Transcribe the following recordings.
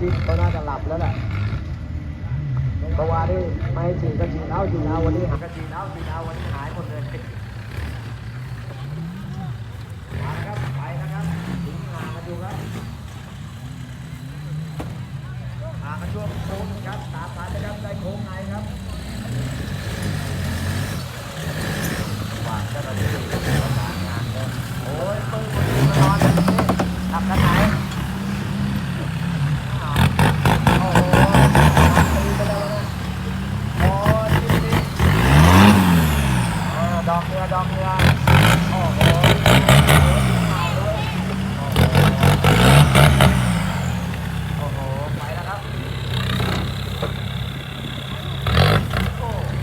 ชิดเขาน่าจะหลับแล้วแหละเมื่อวานนี้ไม่ให้ฉีดก็ฉีดเอาฉีดเอาวันนี้หายก็ฉีดเอาฉีดเอาวันนี้หายหมดเลยมาแล้วครับไปนะครับถึงหามาดูครับหามาช่วงโค้งครับตามมาเลยครับได้โค้งในครับวางเจ้าหน้าที่ประสานงานเลยโอ้ยปึ้งพอดีมานอนตรงนี้ทำกันไหน โอ้โหตีไปแล้วนะโอ้ยนี่นี่อ่าดอกเรือดอกเรือโอ้โหโอ้โหไปแล้วครับโอ้โห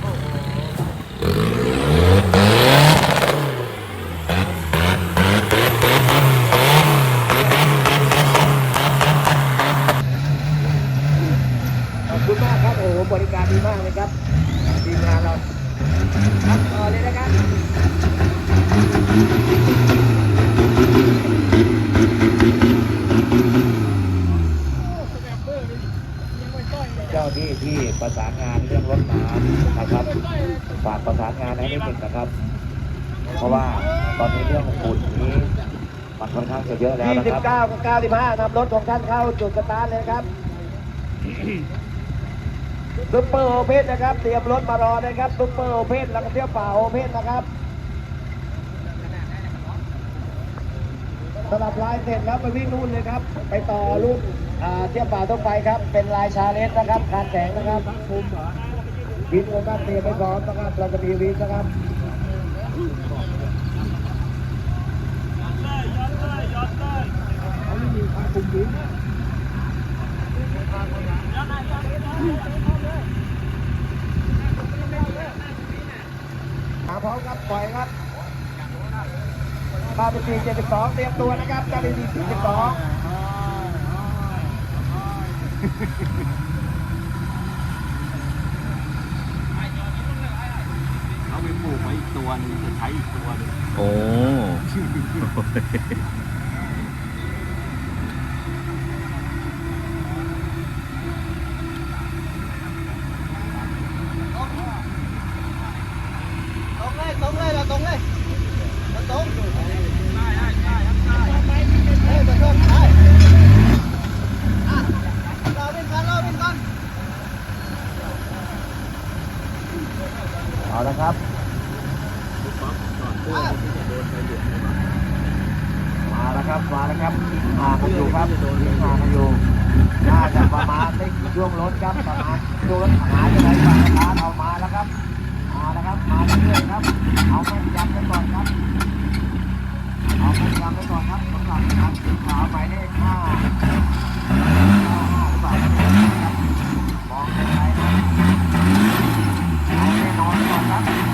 ขอบคุณมากครับ โอ้โห บริการดีมากเลยครับ ทีมงานเราครับต่อเลยนะครับ เจ้า ที่ที่ประสานงานเรื่องรถน้ำนะครับฝากประสานงานให้นิดหนึ่งนะครับ เพราะว่าตอนนี้เรื่องของฝุ่นนี้มันค่อนข้างจะเยอะแล้วนะครับ29กับ95นำรถของท่านเข้าจุดสตาร์ทเลยครับซุปเปอร์โอเพนนะครับ เตรียมรถมารอนะครับซุปเปอร์โอเพนแล้วก็เที่ยวป่าโอเพนนะครับสำหรับลายเสร็จแล้วไปวิ่งนู่นเลยครับ ไปต่อรุ่น อ่าเที่ยวป่าต้องไปครับ เป็นลายชาเลนจ์นะครับการแข่งนะครับวินโอมาเตรียมไปพร้อมนะครับเราจะมีวินนะครับมาพร้อมครับปล่อยครับข้าเป็นปี72เตรียมตัวนะครับข้าเป็นปี42 เอาไปปลูกไว้อีกตัวหนึงจะใช้อีกตัวหนึง โอ้ ตรงเลยตรงเลยเราตรงเลยเราตรงเฮ้ยเดี๋ยวเพิ่มไปอะรอวิ่งก่อนรอวิ่งก่อนเอาละครับ มาแล้วครับ มาแล้วครับหากันอยู่ครับหากันอยู่น่าจะประมาณในช่วงรถครับประมาณช่วงรถหาจะได้บางร้านเอามาแล้วครับ มาแล้วค รื่อยๆครับ เอาแม่นยำไปก่อนครับ เอาแม่นยำไปก่อนครับสำหรับทางสีขาวหมายเลขห้าห้าหรือเปล่าครับมองเป็นไรครับเอาแน่นอนก่อนครับ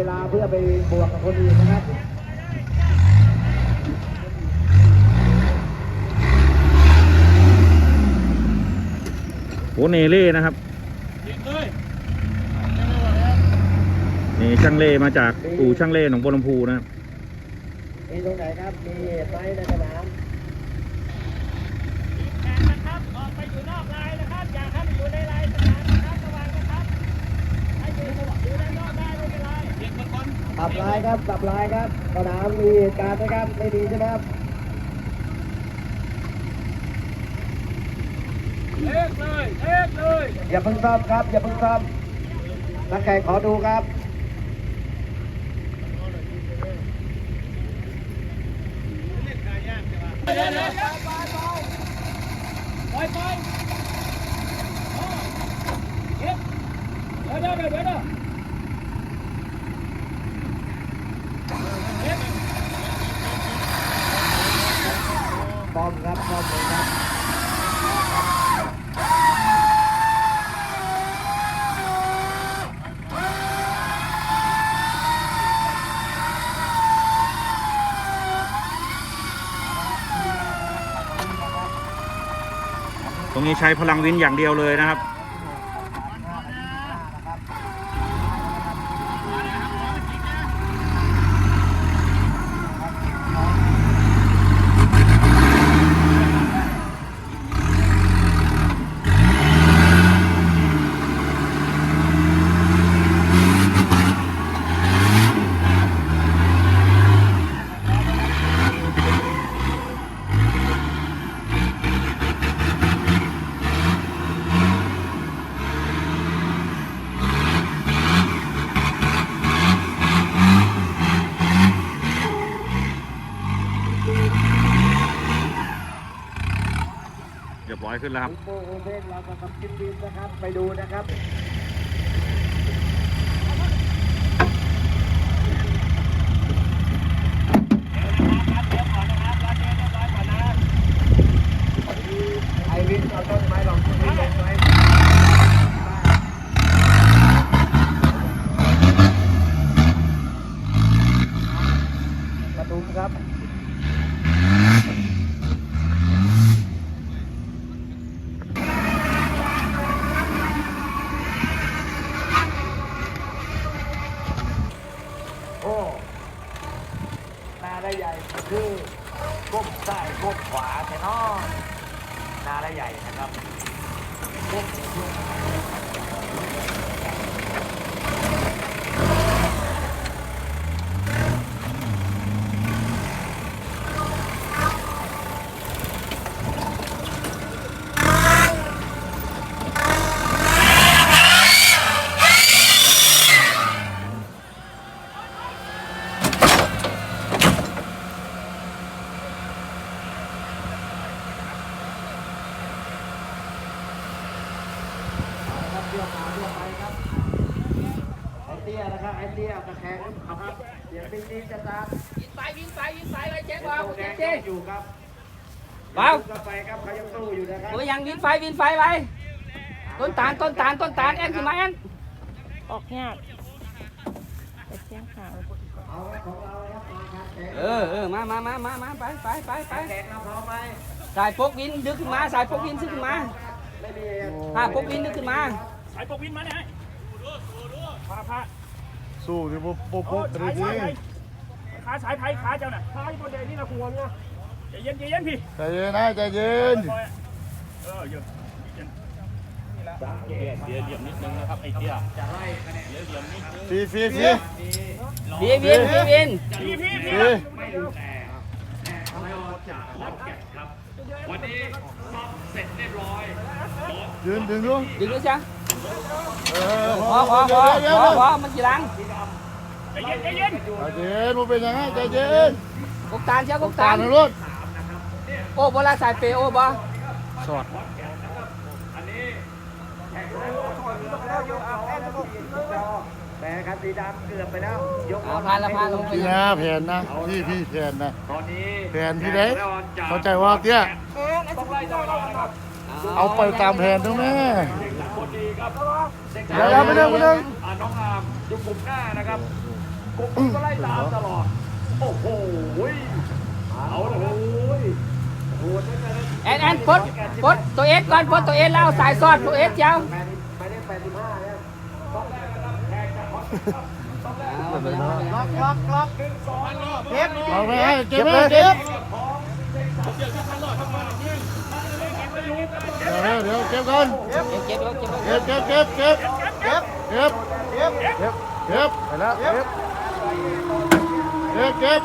เอาเวลาเพื่อไปบวกกับคนอื่นนะครับโหเนเล่นะครับนี่ช่างเล่มาจากอู่ช่างเล่หนองบัวลำพูนะครับมีตรงไหนครับ มีเหตุไหมในสนามแข่งนะครับ ออกไปอยู่นอกลาย ป็นไรเด็กบางคนปรับลายครับปรับลายครับสนามมีเหตุการณ์ไหมครับไม่มีใช่ไหมครับเล็กเลยเล็กเลยอย่าเพิ่งซ่อมครับ อย่าเพิ่งซ่อมนักแข่งขอดูครับเดี๋ยวเดี๋ยวปล่อยปล่อยเดี๋ยวเดี๋ยวเดี๋ยว เดี๋ยวเดี๋ยวซ่อมครับซ่อมเลยครับตรงนี้ใช้พลังวินอย่างเดียวเลยนะครับ อยขึ้นแล้วครับ โปโอเพนเราก็ทำกินบินนะครับ ไปดูนะครับ ไอวินเอาต้นไม้ลองต้นไม้ลงไว้ประตูครับ โอ้นาได้ใหญ่คือก้มซ้ายก้มขวาแต่นอนาได้ใหญ่นะครับก้มช่วยนะครับ เที่ยวมาเที่ยวไปครับไอเตี้ยนะครับไอเตี้ยตะแคงเอาครับเดี๋ยวปิ๊งปิ๊งจะตามยิงไปยิงไปยิงไปเลยเจ๊เจ๊บอกแดเจ๊งเจ๊อยู่ครับเบาก็ไปครับเขายังสู้อยู่นะครับโอ้ยยังวินไฟวินไฟไปต้นตาลต้นตาลต้นตาลแอนขึ้นมาแอนออกยากแต่เสียงขาวเอาไว้ของเราเลยครับมาครับแขกเออเออมามามามามาไปไปไปไปแขกเราพร้อมไหมสายปกวินดึงขึ้นมาสายปกวินดึงขึ้นมาไม่มีถ้าปกวินดึงขึ้นมา สายปกวินมาเนี่ยพาพาสู้ที่ปุ๊บปุ๊บปุ๊บไปเลยขาสายไทยขาเจ้าน่ะขาบนเดนี่นะครัวเนี่ยใจเย็นใจเย็นพี่ใจเย็นนะใจเย็นเออเยอะเดี๋ยวเหลี่ยมนิดนึงนะครับไอ้เตี้ยจะไล่คะแนนเดี๋ยวเหลี่ยมนิดนึงฟรีฟรีฟรีวินวินวินวินพี่พี่ฟพี่รีไม่ดูแต่ทำให้เราจับขอดแกะครับยืนดึงดูดึงดูจ้ะเออพอพอพอเดี๋ยว พอเดี๋ยวพอมันกี่ลังใจเย็นใจเย็นใจเย็นมันเป็นยังไงใจเย็นกกตาลเชียวกกตาตาลหนรถโอ้โบราณสายเปย์โอ้บ่สอดสีดำเกือบไปแล้ว ยกเอาพานละพานลงไปพี่นะแผนนะ พี่พี่แผนนะตอนนี้แผนที่ไหนเข้าใจว่าเตี้ยต้องไล่ตลอดนะครับเอาไปตามแผนด้วยแม่ เด็กหลังคนดีครับเด็กเดี๋ยวเดี๋ยวไปเดินไปเดิน อ่าน้องอามอยู่กลุ่มหน้านะครับกลุ่มนี้ก็ไล่ตามตลอด โอ้โหเอาละครับโอ้โหนั่นนะแอนแอนปลดปลดตัวเอสก่อนปลดตัวเอสแล้วเอาสายซอดตัวเอสเจ้าแปดไปได้แปดสิบห้าแล้วเอาไปให้เก็บเลยเก็บเดี๋ ยวเดี๋ยวเก็บก่อนเก็บเก็บเก็บเก็บเก็บเก็บเก็บเก็บเก็บเก็บเก็บไปแล้วเก็บเก็บเก็บ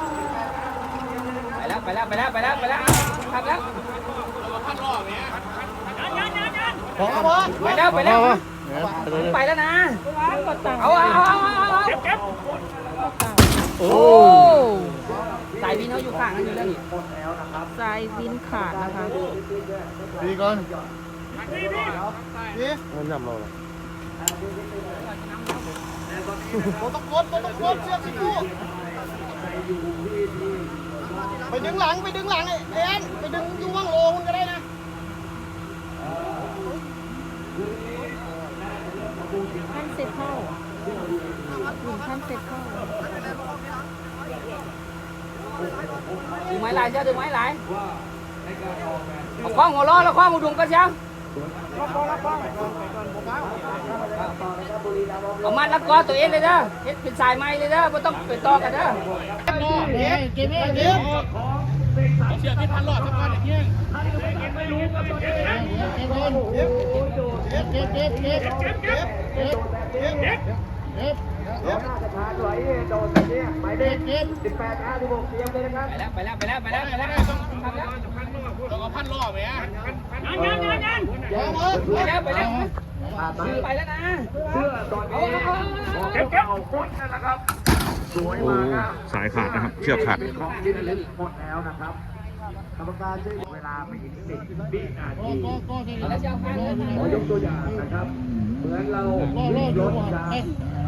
ไปแล้วไปแล้วไปแล้วไปแล้วไปแล้วทำแล้วพอพอไปแล้วไปแล้วไปเลยไปแล้วนะก็ตังเอาเอาเอาเอาเอาเก็บเก็บ โอ้โอ้สายบินเขาอยู่ข้างนั้นอยู่แล้วนี่สายวินขาดนะคะ ดีก่อนไปดึงหลังไปดึงหลังไอ้เอ็นไปดึงยูว่างโลมันก็ได้นะท่านเสร็จเข้าวินท่านเสร็จเข้า ดึงไม้ลายเจ้าดึงไม้ลายเอาคล้องหัวล้อแล้วคล้องหัวดุมก็เช้าเอามัดแล้วก็ตัวเองเลยเด้อเฮ็ดเป็นสายไม้เลยเด้อไม่ต้องเป็นต่อกันเด้อเก็บเก็บเก็บเชือกที่พันหลอดสักพันเที่ยงเก็บก่อนเก็บเก็บเก็บเก็บเก็บเก็บเก็บเก็บเก็บ เก็บน่าจะพาไหวโดนแบบนี้หมายเลขสิบแปดห้าสิบหกเตรียมเลยนะครับ ไปแล้วไปแล้วไปแล้วไปแล้วไปแล้วทำแล้วต้องเอาพันรอบไหมอะงานงานงานไปแล้วไปแล้วอ่าไปแล้วนะเสื้อตอนนี้เอาเอาเก็บเอาคนนั่นะครับสวยมากสายขาดนะครับ เชือกขาดของที่ระลึกหมดแล้วนะครับกรรมการช่วยเวลาไปอีกสิบวินาทีก็ก็ก็แล้วจะเอาข้างเลยขอยกตัวอย่างนะครับ เหมือนเรารอรอรดูถก่อนยาง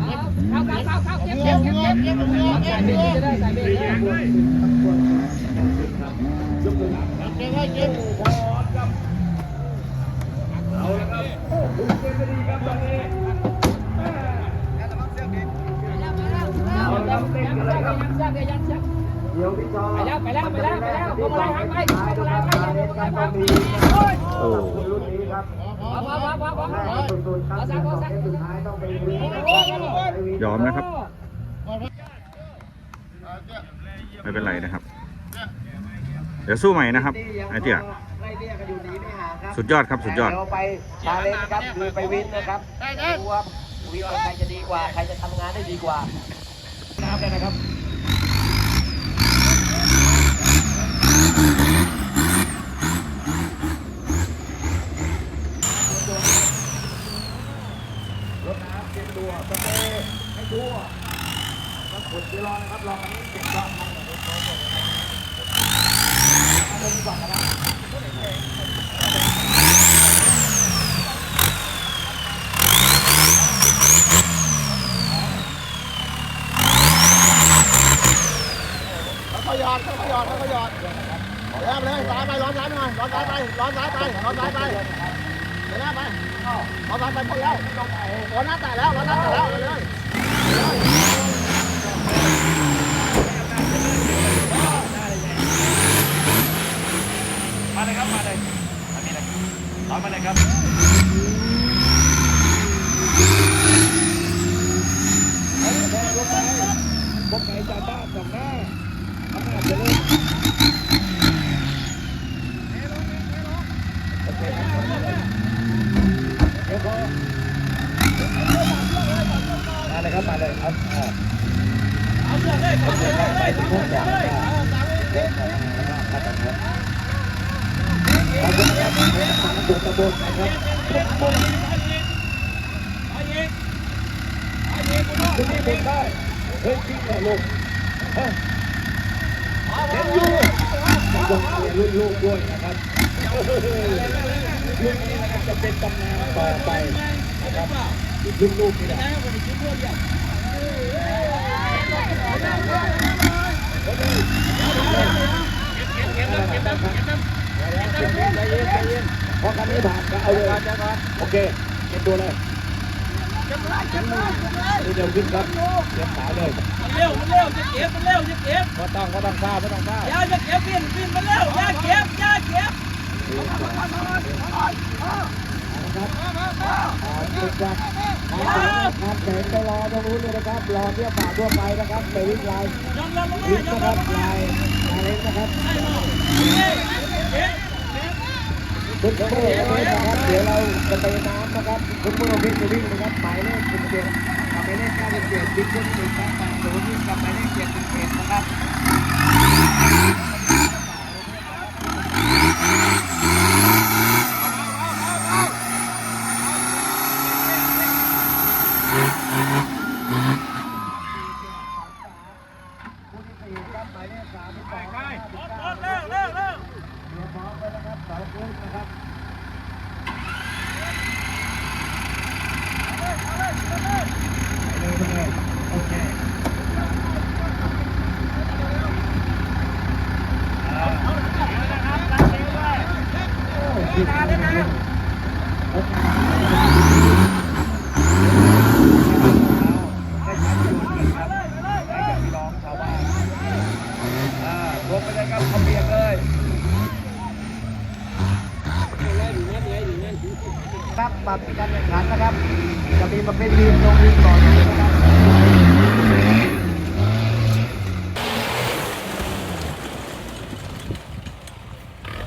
không không không không tiếp tiếp tiếp tiếp tiếp tiếp Ồ. ครับยอมนะครับ ไม่เป็นไรนะครับ เดี๋ยวสู้ใหม่นะครับไอ้เตี้ยไล่เรียกกันอยู่ดีไม่ห่างครับสุดยอดครับสุดยอดเดี๋ยวไปชาเลนจ์ครับคือไปวินนะครับดูว่าวินใครจะดีกว่า ใครจะทำงานได้ดีกว่าน้ำเลยนะครับ รถน้ำเก็บตัวสเปรย์ให้ทั่วแล้วขุดเดี๋ยวรอนะครับรออันนี้เก็บยอดมันเอาลงก่อนนะครับ เขาหยอดเขาหยอดเขาหยอดเริ่มเลยซ้ายไปร้อนซ้ายไปหน่อยร้อนซ้ายไปร้อนซ้ายไปร้อนซ้ายไปเดี๋ยวหน้าไปร้อนซ้ายไปหมดแล้วร้อนหน้าแตะแล้วร้อนหน้าแตะแล้วเลย มาเลยครับมาเลยอันนี้เลยเอามาเลยครับ มาเลยครับ มาเลยเอาเอา เอาเชือกเลยเอาเชือกเลย เดินออกมาแล้วก็พัฒนาขอบคุณครับทางตัวตะบนนะ คุณนี่เป็นได้เฮ้ยจริงเหรอลูกเฮ้ยเห็นอยู่ต้องเรียนรุ่นลูกด้วยนะครับรุ่นนี้นะครับจะเป็นตำนานต่อไปนะครับรุ่นลูกนี่แหละ พอคันนี้ผ่านก็เอาเลยโอเคเก็บตัวเลยเดี๋ยวขึ้นครับเก็บขาเลยเร็วมันเร็วจะเก็บมันเร็วจะเก็บก็ต้องก็ต้องทราก็ต้องทราอย่าจะเก็บบินบินมันเร็วอย่าเก็บอย่าเก็บครับเดินไปรอตรงนู้นเลยนะครับ รอเที่ยวป่าทั่วไปนะครับไปวิ่งลายยอมรับลงมาวิ่งนะครับบลงมาลายอะไรนะครับ บคุณเมื่อนะครับ เดี๋ยวเราจะไปน้ำนะครับคุณเมื่อวิ่งจะวิ่งนะครับหมายเลขสิบเจ็ดหมายเลขเก้าสิบเจ็ดบิ๊กขึ้นหนึ่งแปดแปดศูนย์วิ่งกับหมายเลขเจ็ดสิบเจ็ดนะครับเร็วเร็วเร็ว รวมไปเลยครับเขาเบียดเลย ครับมาเป็นการแข่งขันนะครับ จะมีประเภททีมลงทีมต่อนะครับ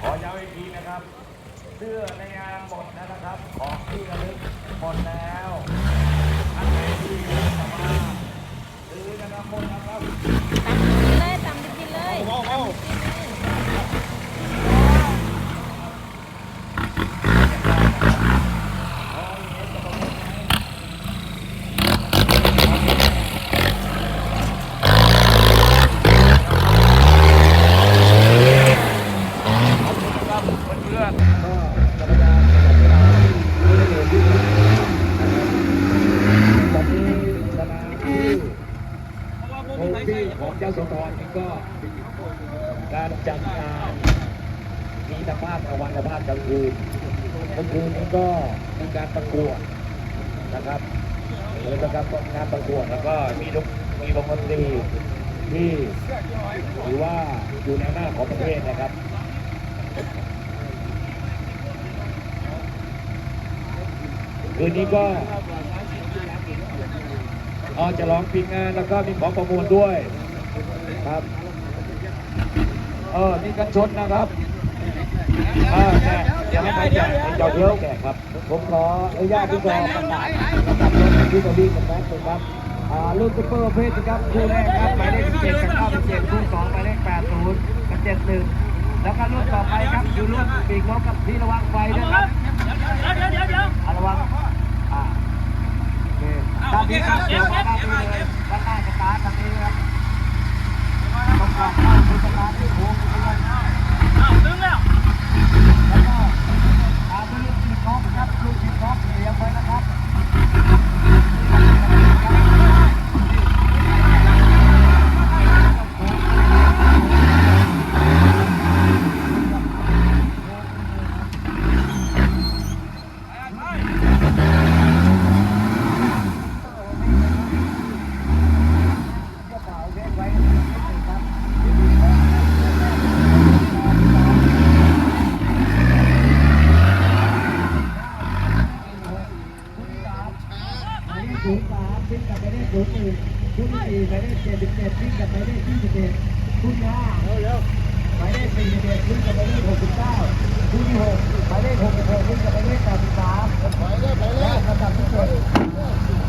ขอย้ำอีกทีนะครับ เสื้อในงานหมดแล้วนะครับ ของที่ระลึกหมดแล้วท่านไหนที่อยากจะมาซื้อนะครับหมดนะครับ ตำไปกินเลย โอ้โห ตอนนี้สนามที่โฮมที่ของเจ้าสมพรนี่ก็การจัดงานมีสภาพกลางวันและภาพกลางคืนกลางคืนนี้ก็มีการประกวดนะครับเลยนะครับงานประกวดแล้วก็มีลูกมีวงดนตรีที่ถือว่าอยู่ในหน้าของประเทศนะครับ คืนนี้ก็ออจะร้องปิดงานแล้วก็มีของประมูลด้วยครับเออมีกันชนนะครับเออแจกเดี๋ยวให้ใครแจกให้เจ้าเดียวแจกครับ ผมขออนุญาตที่จะประกาศประกาศรถที่จะวิ่งกันแป๊บนึงครับอ่ารุ่นซุปเปอร์เพศนะครับคู่แรกครับหมายเลข17กับ97คู่สองหมายเลข80กับ71แล้วก็รุ่นต่อไปครับอยู่รุ่นปีกนกกับที่ระวังไฟด้วยครับเดี๋ยวเดี๋ยวเดี๋ยว อาระวังอ่า โอเคด้านนี้ครับเดี๋ยวมาด้านนี้เลยด้านหน้าสตาร์ททางนี้ครับต้องการเข้าคือสตาร์ทที่โค้งไปเลย อ้าวถึงแล้ว แล้วก็ตามด้วยลูกทีมกอล์ฟครับลูกทีมกอล์ฟเตรียมไว้นะครับ หมายเลข ศูนย์สามวิ่งกับหมายเลขศูนย์หนึ่งคู่ที่สี่หมายเลขเจ็ดสิบเจ็ดวิ่งกับหมายเลขยี่สิบเอ็ดคู่ที่ห้าหมายเลขสี่สิบเอ็ดวิ่งกับหมายเลขหกสิบเก้าคู่ที่หกหมายเลขหกสิบหกวิ่งกับหมายเลขแปดสิบสามไปเลยไปเลยและลำดับที่เจ็ด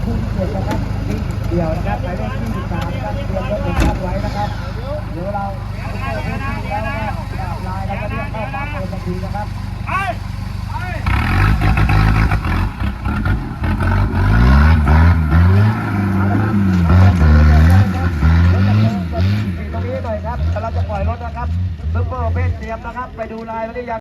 คู่ที่เจ็ดนะครับวิ่งเดี่ยวนะครับหมายเลขยี่สิบสามครับเตรียมรถหนึ่งคันไว้นะครับเดี๋ยวเราทีนะครับไปไปตรงนี้หน่อยครับ เราจะปล่อยรถนะครับซุปเปอร์เบสเตรียมนะครับ ไปดูลายมาหรือยัง